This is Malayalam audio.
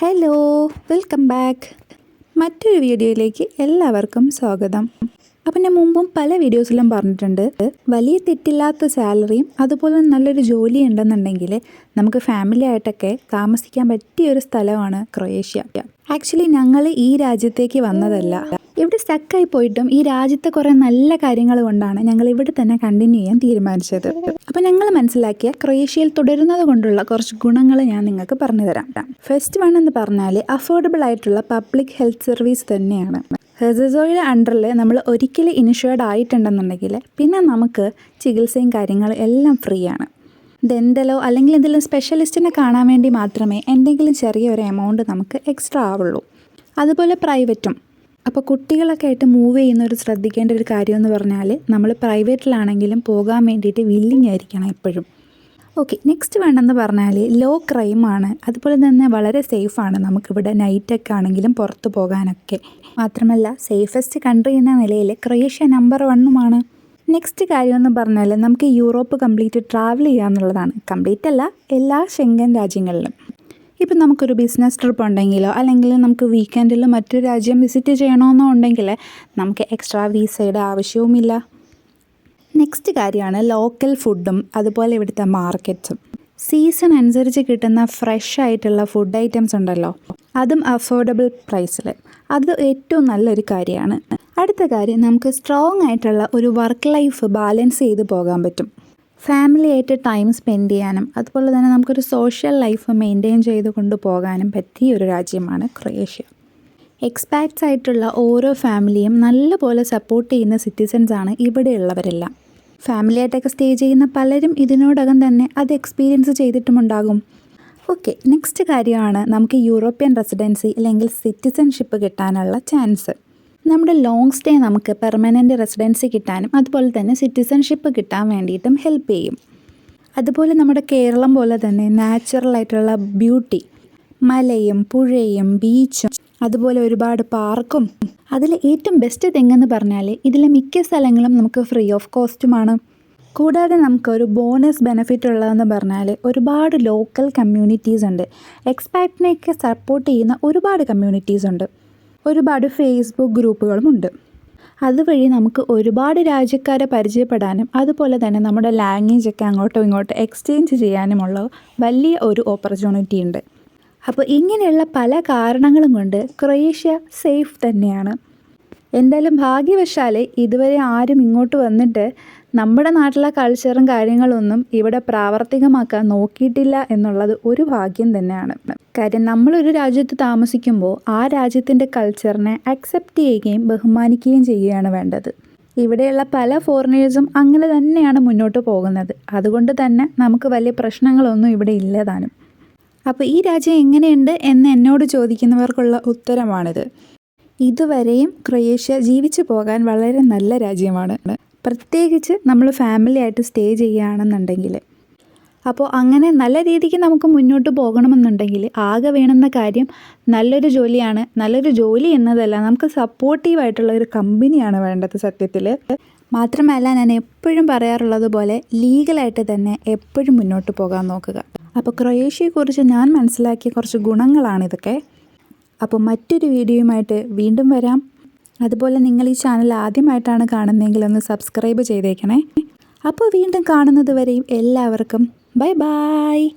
ഹലോ വെൽക്കം ബാക്ക് മറ്റൊരു വീഡിയോയിലേക്ക് എല്ലാവർക്കും സ്വാഗതം. അപ്പം ഞാൻ മുമ്പും പല വീഡിയോസിലും പറഞ്ഞിട്ടുണ്ട് വലിയ തെറ്റില്ലാത്ത സാലറിയും അതുപോലെ നല്ലൊരു ജോലി ഉണ്ടെന്നുണ്ടെങ്കിൽ നമുക്ക് ഫാമിലി ആയിട്ടൊക്കെ താമസിക്കാൻ പറ്റിയ ഒരു സ്ഥലമാണ് ക്രൊയേഷ്യ. ആക്ച്വലി ഞങ്ങൾ ഈ രാജ്യത്തേക്ക് വന്നതല്ല. ഇവിടെ സ്റ്റക്കായി പോയിട്ടും ഈ രാജ്യത്തെ കുറേ നല്ല കാര്യങ്ങൾ കൊണ്ടാണ് ഞങ്ങൾ ഇവിടെ തന്നെ കണ്ടിന്യൂ ചെയ്യാൻ തീരുമാനിച്ചത്. അപ്പോൾ ഞങ്ങൾ മനസ്സിലാക്കിയ ക്രൊയേഷ്യയിൽ തുടരുന്നത് കൊണ്ടുള്ള കുറച്ച് ഗുണങ്ങൾ ഞാൻ നിങ്ങൾക്ക് പറഞ്ഞു തരാം. ഫസ്റ്റ് വൺ എന്ന് പറഞ്ഞാൽ അഫോർഡബിൾ ആയിട്ടുള്ള പബ്ലിക് ഹെൽത്ത് സർവീസ് തന്നെയാണ്. ഹെസസോയുടെ അണ്ടറിൽ നമ്മൾ ഒരിക്കലും ഇൻഷുർഡ് ആയിട്ടുണ്ടെന്നുണ്ടെങ്കിൽ പിന്നെ നമുക്ക് ചികിത്സയും കാര്യങ്ങളും എല്ലാം ഫ്രീ ആണ് ഡെന്റലോ അല്ലെങ്കിൽ എന്തെങ്കിലും സ്പെഷ്യലിസ്റ്റിനെ കാണാൻ വേണ്ടി മാത്രമേ എന്തെങ്കിലും ചെറിയൊരു എമൗണ്ട് നമുക്ക് എക്സ്ട്രാ ആവുള്ളൂ. അതുപോലെ പ്രൈവറ്റും അപ്പോൾ കുട്ടികളൊക്കെ ആയിട്ട് മൂവ് ചെയ്യുന്നവർ ശ്രദ്ധിക്കേണ്ട ഒരു കാര്യം എന്ന് പറഞ്ഞാൽ നമ്മൾ പ്രൈവറ്റിലാണെങ്കിലും പോകാൻ വേണ്ടിയിട്ട് വില്ലിങ് ആയിരിക്കണം എപ്പോഴും. ഓക്കെ നെക്സ്റ്റ് വേണമെന്ന് പറഞ്ഞാൽ ലോ ക്രൈമാണ് അതുപോലെ തന്നെ വളരെ സേഫാണ് നമുക്കിവിടെ നൈറ്റൊക്കെ ആണെങ്കിലും പുറത്ത് പോകാനൊക്കെ. മാത്രമല്ല സേഫസ്റ്റ് കൺട്രി എന്ന നിലയിൽ ക്രൊയേഷ്യ നമ്പർ വണ്ണുമാണ് നെക്സ്റ്റ് കാര്യം എന്ന് പറഞ്ഞാൽ നമുക്ക് യൂറോപ്പ് കംപ്ലീറ്റ് ട്രാവൽ ചെയ്യാമെന്നുള്ളതാണ് കംപ്ലീറ്റ് അല്ല എല്ലാ ഷെങ്കൻ രാജ്യങ്ങളിലും. ഇപ്പം നമുക്കൊരു ബിസിനസ് ട്രിപ്പ് ഉണ്ടെങ്കിലോ അല്ലെങ്കിൽ നമുക്ക് വീക്കെൻഡിൽ മറ്റൊരു രാജ്യം വിസിറ്റ് ചെയ്യണമെന്നോ ഉണ്ടെങ്കിൽ നമുക്ക് എക്സ്ട്രാ വീസയുടെ ആവശ്യവുമില്ല. നെക്സ്റ്റ് കാര്യമാണ് ലോക്കൽ ഫുഡും അതുപോലെ ഇവിടുത്തെ മാർക്കറ്റും സീസൺ അനുസരിച്ച് കിട്ടുന്ന ഫ്രഷ് ആയിട്ടുള്ള ഫുഡ് ഐറ്റംസ് ഉണ്ടല്ലോ അതും അഫോർഡബിൾ പ്രൈസിൽ അത് ഏറ്റവും നല്ലൊരു കാര്യമാണ്. അടുത്ത കാര്യം നമുക്ക് സ്ട്രോങ് ആയിട്ടുള്ള ഒരു വർക്ക് ലൈഫ് ബാലൻസ് ചെയ്ത് പോകാൻ പറ്റും. ഫാമിലി ആയിട്ട് ടൈം സ്പെൻഡ് ചെയ്യാനും അതുപോലെ തന്നെ നമുക്കൊരു സോഷ്യൽ ലൈഫ് മെയിന്റെയിൻ ചെയ്ത് കൊണ്ടുപോകാനും പറ്റിയ ഒരു രാജ്യമാണ് ക്രൊയേഷ്യ. എക്സ്പാക്ട്സ് ആയിട്ടുള്ള ഓരോ ഫാമിലിയും നല്ലപോലെ സപ്പോർട്ട് ചെയ്യുന്ന സിറ്റിസൻസ് ആണ് ഇവിടെയുള്ളവരെല്ലാം. ഫാമിലി ആയിട്ടൊക്കെ സ്റ്റേ ചെയ്യുന്ന പലരും ഇതിനോടകം തന്നെ അത് എക്സ്പീരിയൻസ് ചെയ്തിട്ടുമുണ്ടാകും. ഓക്കെ നെക്സ്റ്റ് കാര്യമാണ് നമുക്ക് യൂറോപ്യൻ റെസിഡൻസി അല്ലെങ്കിൽ സിറ്റിസൺഷിപ്പ് കിട്ടാനുള്ള ചാൻസ്. നമ്മുടെ ലോങ് സ്റ്റേ നമുക്ക് പെർമനന്റ് റെസിഡൻസി കിട്ടാനും അതുപോലെ തന്നെ സിറ്റിസൺഷിപ്പ് കിട്ടാൻ വേണ്ടിയിട്ടും ഹെൽപ്പ് ചെയ്യും. അതുപോലെ നമ്മുടെ കേരളം പോലെ തന്നെ നാച്ചുറൽ ആയിട്ടുള്ള ബ്യൂട്ടി മലയും പുഴയും ബീച്ചും അതുപോലെ ഒരുപാട് പാർക്കും അതിൽ ഏറ്റവും ബെസ്റ്റ് തെങ്ങെന്ന് പറഞ്ഞാൽ ഇതിലെ മിക്ക സ്ഥലങ്ങളും നമുക്ക് ഫ്രീ ഓഫ് കോസ്റ്റുമാണ് കൂടാതെ നമുക്കൊരു ബോണസ് ബെനിഫിറ്റ് ഉള്ളതെന്ന് പറഞ്ഞാൽ ഒരുപാട് ലോക്കൽ കമ്മ്യൂണിറ്റീസ് ഉണ്ട്. എക്സ്പാക്റ്റിനെയൊക്കെ സപ്പോർട്ട് ചെയ്യുന്ന ഒരുപാട് കമ്മ്യൂണിറ്റീസ് ഉണ്ട്. ഒരുപാട് ഫേസ്ബുക്ക് ഗ്രൂപ്പുകളുമുണ്ട് അതുവഴി നമുക്ക് ഒരുപാട് രാജ്യക്കാരെ പരിചയപ്പെടാനും അതുപോലെ തന്നെ നമ്മുടെ ലാംഗ്വേജൊക്കെ അങ്ങോട്ടും ഇങ്ങോട്ടും എക്സ്ചേഞ്ച് ചെയ്യാനുമുള്ള വലിയ ഒരു ഓപ്പർച്യൂണിറ്റി ഉണ്ട്. അപ്പോൾ ഇങ്ങനെയുള്ള പല കാരണങ്ങളും കൊണ്ട് ക്രൊയേഷ്യ സേഫ് തന്നെയാണ്. എന്തായാലും ഭാഗ്യവശാൽ ഇതുവരെ ആരും ഇങ്ങോട്ട് വന്നിട്ട് നമ്മുടെ നാട്ടിലെ കൾച്ചറും കാര്യങ്ങളൊന്നും ഇവിടെ പ്രാവർത്തികമാക്കാൻ നോക്കിയിട്ടില്ല എന്നുള്ളത് ഒരു ഭാഗ്യം തന്നെയാണ്. കാര്യം നമ്മളൊരു രാജ്യത്ത് താമസിക്കുമ്പോൾ ആ രാജ്യത്തിന്റെ കൾച്ചറിനെ അക്സെപ്റ്റ് ചെയ്യുകയും ബഹുമാനിക്കുകയും ചെയ്യുകയാണ് വേണ്ടത്. ഇവിടെയുള്ള പല ഫോറിനേഴ്സും അങ്ങനെ തന്നെയാണ് മുന്നോട്ട് പോകുന്നത്. അതുകൊണ്ട് തന്നെ നമുക്ക് വലിയ പ്രശ്നങ്ങളൊന്നും ഇവിടെ ഇല്ലതാനും അപ്പോൾ ഈ രാജ്യം എങ്ങനെയുണ്ട് എന്ന് എന്നോട് ചോദിക്കുന്നവർക്കുള്ള ഉത്തരമാണിത്. ഇതുവരെയും ക്രൊയേഷ്യ ജീവിച്ചു പോകാൻ വളരെ നല്ല രാജ്യമാണ്. പ്രത്യേകിച്ച് നമ്മൾ ഫാമിലി ആയിട്ട് സ്റ്റേ ചെയ്യുകയാണെന്നുണ്ടെങ്കിൽ. അപ്പോൾ അങ്ങനെ നല്ല രീതിക്ക് നമുക്ക് മുന്നോട്ട് പോകണമെന്നുണ്ടെങ്കിൽ ആകെ വേണമെന്ന കാര്യം നല്ലൊരു ജോലിയാണ്. നല്ലൊരു ജോലി എന്നതല്ല നമുക്ക് സപ്പോർട്ടീവായിട്ടുള്ള ഒരു കമ്പനിയാണ് വേണ്ടത് സത്യത്തിൽ മാത്രമല്ല ഞാൻ എപ്പോഴും പറയാറുള്ളത് പോലെ ലീഗലായിട്ട് തന്നെ എപ്പോഴും മുന്നോട്ട് പോകാൻ നോക്കുക. അപ്പോൾ ക്രൊയേഷ്യയെക്കുറിച്ച് ഞാൻ മനസ്സിലാക്കിയ കുറച്ച് ഗുണങ്ങളാണിതൊക്കെ അപ്പോൾ മറ്റൊരു വീഡിയോയുമായിട്ട് വീണ്ടും വരാം. അതുപോലെ നിങ്ങൾ ഈ ചാനൽ ആദ്യമായിട്ടാണ് കാണുന്നതെങ്കിൽ ഒന്ന് സബ്സ്ക്രൈബ് ചെയ്തേക്കണേ. അപ്പോൾ വീണ്ടും കാണുന്നത് വരെയും എല്ലാവർക്കും ബൈ ബൈ.